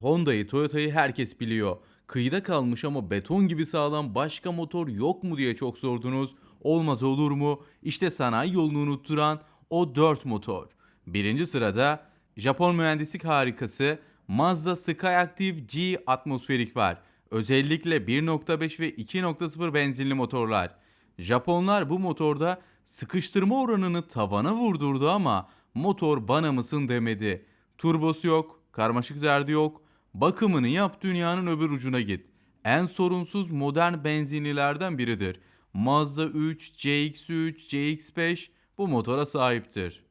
Honda'yı, Toyota'yı herkes biliyor. Kıyıda kalmış ama beton gibi sağlam başka motor yok mu diye çok sordunuz. Olmaz olur mu? İşte sanayi yolunu unutturan o 4 motor. Birinci sırada Japon mühendislik harikası Mazda Skyactiv G atmosferik var. Özellikle 1.5 ve 2.0 benzinli motorlar. Japonlar bu motorda sıkıştırma oranını tavana vurdurdu ama motor bana mısın demedi. Turbosu yok, karmaşık derdi yok. Bakımını yap dünyanın öbür ucuna git. En sorunsuz modern benzinlilerden biridir. Mazda 3, CX-3, CX-5 bu motora sahiptir.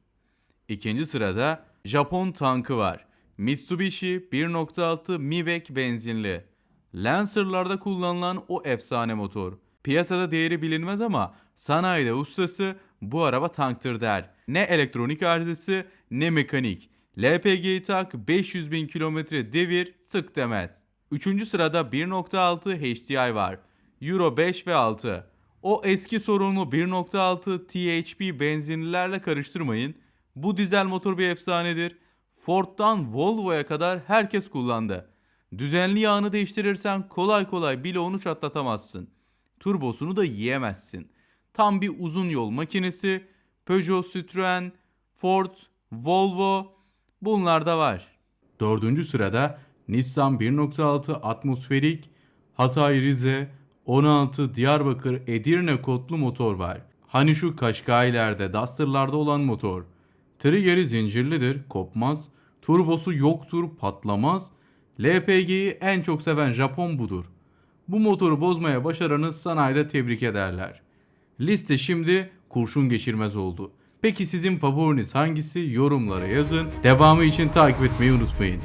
İkinci sırada Japon tankı var. Mitsubishi 1.6 Mivec benzinli. Lancer'larda kullanılan o efsane motor. Piyasada değeri bilinmez ama sanayide ustası bu araba tanktır der. Ne elektronik arızası ne mekanik. LPG'yi tak 500 bin kilometre devir sık demez. Üçüncü sırada 1.6 HDI var. Euro 5 ve 6. O eski sorunlu 1.6 THP benzinlilerle karıştırmayın. Bu dizel motor bir efsanedir. Ford'dan Volvo'ya kadar herkes kullandı. Düzenli yağını değiştirirsen kolay kolay bloğunu çatlatamazsın. Turbosunu da yiyemezsin. Tam bir uzun yol makinesi. Peugeot, Citroen, Ford, Volvo bunlar da var. Dördüncü sırada Nissan 1.6 atmosferik, Hatay Rize, 16 Diyarbakır Edirne kodlu motor var. Hani şu Kaşkaylar'da, Duster'larda olan motor. Trigger'i zincirlidir, kopmaz. Turbosu yoktur, patlamaz. LPG'yi en çok seven Japon budur. Bu motoru bozmaya başaranı sanayide tebrik ederler. Liste şimdi kurşun geçirmez oldu. Peki sizin favoriniz hangisi? Yorumlara yazın. Devamı için takip etmeyi unutmayın.